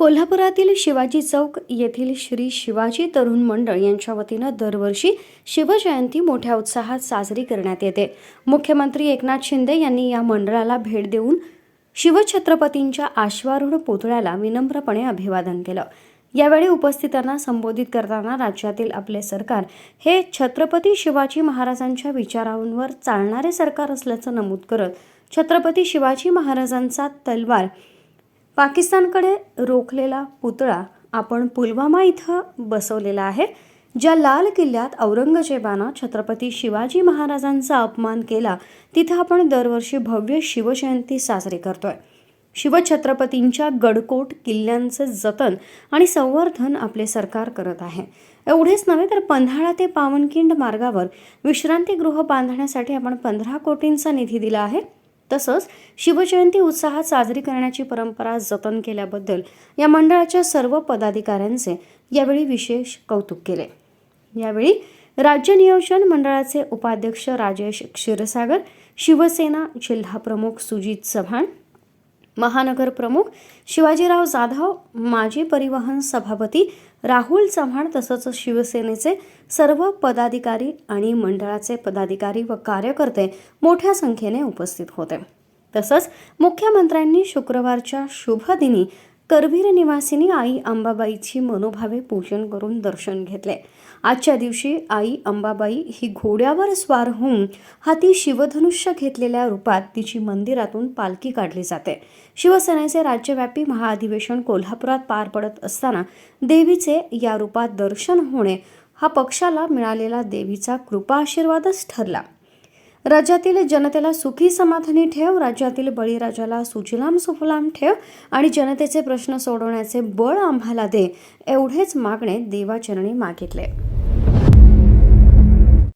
कोल्हापुरातील शिवाजी चौक येथील श्री शिवाजी तरुण मंडळ यांच्या वतीनं दरवर्षी शिवजयंती मोठ्या उत्साहात साजरी करण्यात येते. मुख्यमंत्री एकनाथ शिंदे यांनी या मंडळाला भेट देऊन शिवछत्रपतींच्या आश्वारूढ पुतळ्याला विनम्रपणे अभिवादन केलं. यावेळी उपस्थितांना संबोधित करताना राज्यातील आपले सरकार हे छत्रपती शिवाजी महाराजांच्या विचारांवर चालणारे सरकार असल्याचं नमूद करत छत्रपती शिवाजी महाराजांचा तलवार पाकिस्तानकडे रोखलेला पुतळा आपण पुलवामा इथं बसवलेला आहे ज्या लाल किल्ल्यात औरंगजेबानं छत्रपती शिवाजी महाराजांचा अपमान केला तिथं आपण दरवर्षी भव्य शिवजयंती साजरी करतोय. शिवछत्रपतींच्या गडकोट किल्ल्यांचे जतन आणि संवर्धन आपले सरकार करत आहे. एवढेच नव्हे तर पन्हाळा ते पावनखिंड मार्गावर विश्रांतीगृह बांधण्यासाठी आपण पंधरा कोटींचा निधी दिला आहे. तसंच शिवजयंती उत्साहात साजरी करण्याची परंपरा जतन केल्याबद्दल या मंडळाच्या सर्व पदाधिकाऱ्यांचे यावेळी विशेष कौतुक केले. यावेळी राज्य नियोजन मंडळाचे उपाध्यक्ष राजेश क्षीरसागर शिवसेना जिल्हा प्रमुख सुजित चव्हाण महानगर प्रमुख शिवाजीराव जाधव माजी परिवहन सभापती राहुल चव्हाण तसंच शिवसेनेचे सर्व पदाधिकारी आणि मंडळाचे पदाधिकारी व कार्यकर्ते मोठ्या संख्येने उपस्थित होते. तसंच मुख्यमंत्र्यांनी शुक्रवारच्या शुभदिनी करवीर निवासिनी आई अंबाबाईची मनोभावे पूजन करून दर्शन घेतले. आजच्या दिवशी आई अंबाबाई ही घोड्यावर स्वार होऊन हाती शिवधनुष्य घेतलेल्या रूपात तिची मंदिरातून पालखी काढली जाते. शिवसेनेचे राज्यव्यापी महाअधिवेशन कोल्हापुरात पार पडत असताना देवीचे या रूपात दर्शन होणे हा पक्षाला मिळालेला देवीचा कृपा आशीर्वादच ठरला. राज्यातील जनतेला सुखी समाधानी ठेव राज्यातील बळीराजाला सुजलाम सुफलाम ठेव आणि जनतेचे प्रश्न सोडवण्याचे बळ आम्हाला दे एवढेच मागणे देवाचरणी मागितले.